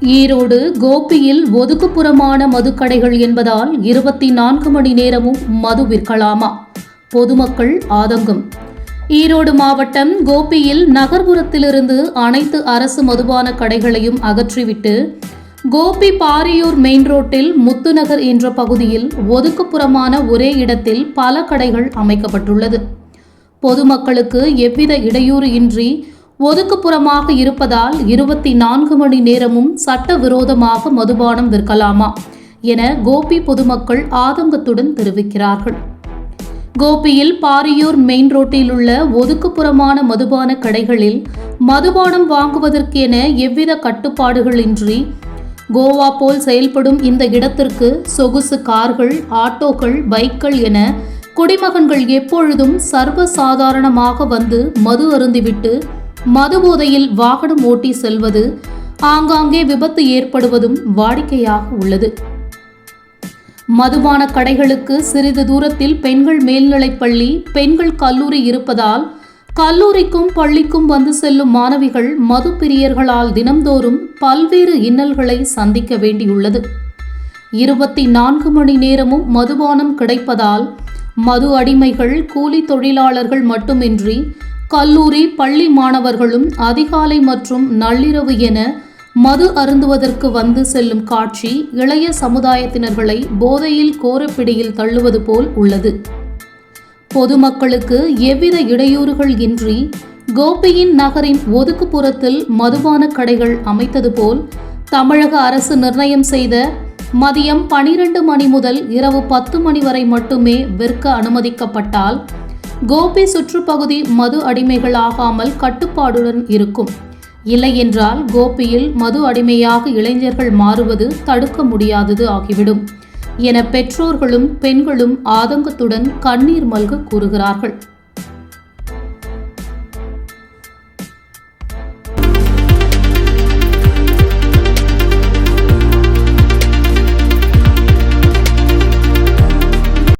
ஈரோடு கோபியில் ஒதுக்குப்புறமான மதுக்கடைகள் என்பதால் இருபத்தி நான்கு மணி நேரமும் மது விற்கலாமா? பொதுமக்கள் ஆதங்கம். ஈரோடு மாவட்டம் கோபியில் நகர்ப்புறத்திலிருந்து அனைத்து அரசு மதுபான கடைகளையும் அகற்றிவிட்டு கோபி பாரியூர் மெயின் ரோட்டில் முத்துநகர் என்ற பகுதியில் ஒதுக்குப்புறமான ஒரே இடத்தில் பல கடைகள் அமைக்கப்பட்டுள்ளது. பொதுமக்களுக்கு எவ்வித இடையூறு இன்றி ஒதுக்குப்புறமாக இருப்பதால் இருபத்தி நான்கு மணி நேரமும் சட்டவிரோதமாக மதுபானம் விற்கலாமா என கோபி பொதுமக்கள் ஆதங்கத்துடன் தெரிவிக்கிறார்கள். கோபியில் பாரியூர் மெயின் ரோட்டில் உள்ள ஒதுக்குப்புறமான மதுபான கடைகளில் மதுபானம் வாங்குவதற்கென எவ்வித கட்டுப்பாடுகளின்றி கோவா போல் செயல்படும் இந்த இடத்திற்கு சொகுசு கார்கள் ஆட்டோக்கள் பைக்கள் என குடிமகன்கள் எப்பொழுதும் சர்வசாதாரணமாக வந்து மது அருந்திவிட்டு மது போதையில் வாகனம் ஓட்டி செல்வது ஆங்காங்கே விபத்து ஏற்படுவதும் வாடிக்கையாக உள்ளது. மதுபான கடைகளுக்கு சிறிது தூரத்தில் பெண்கள் மேல்நிலைப்பள்ளி பெண்கள் கல்லூரி இருப்பதால் கல்லூரிக்கும் பள்ளிக்கும் வந்து செல்லும் மாணவிகள் மது பிரியர்களால் தினம்தோறும் பல்வேறு இன்னல்களை சந்திக்க வேண்டியுள்ளது. இருபத்தி நான்கு மணி நேரமும் மதுபானம் கிடைப்பதால் மது அடிமைகள் கூலி தொழிலாளர்கள் மட்டுமின்றி கல்லூரி பள்ளி மாணவர்களும் அதிகாலை மற்றும் நள்ளிரவு என மது அருந்துவதற்கு வந்து செல்லும் காட்சி இளைய சமுதாயத்தினர்களை போதையில் கோரப்பிடியில் தள்ளுவது போல் உள்ளது. பொதுமக்களுக்கு எவ்வித இடையூறுகள் இன்றி கோபியின் நகரின் ஒதுக்குப்புறத்தில் மதுபான கடைகள் அமைத்தது போல் தமிழக அரசு நிர்ணயம் செய்த மதியம் பனிரெண்டு மணி முதல் இரவு பத்து மணி வரை மட்டுமே விற்க அனுமதிக்கப்பட்டால் கோபி சுற்றுப்பகுதி மது அடிமைகளாகாமல் கட்டுப்பாடுடன் இருக்கும். இல்லையென்றால் கோபியில் மது அடிமையாக இளைஞர்கள் மாறுவது தடுக்க முடியாதது ஆகிவிடும். என பெற்றோர்களும் பெண்களும் ஆதங்கத்துடன் கண்ணீர் மல்க கூறுகிறார்கள்.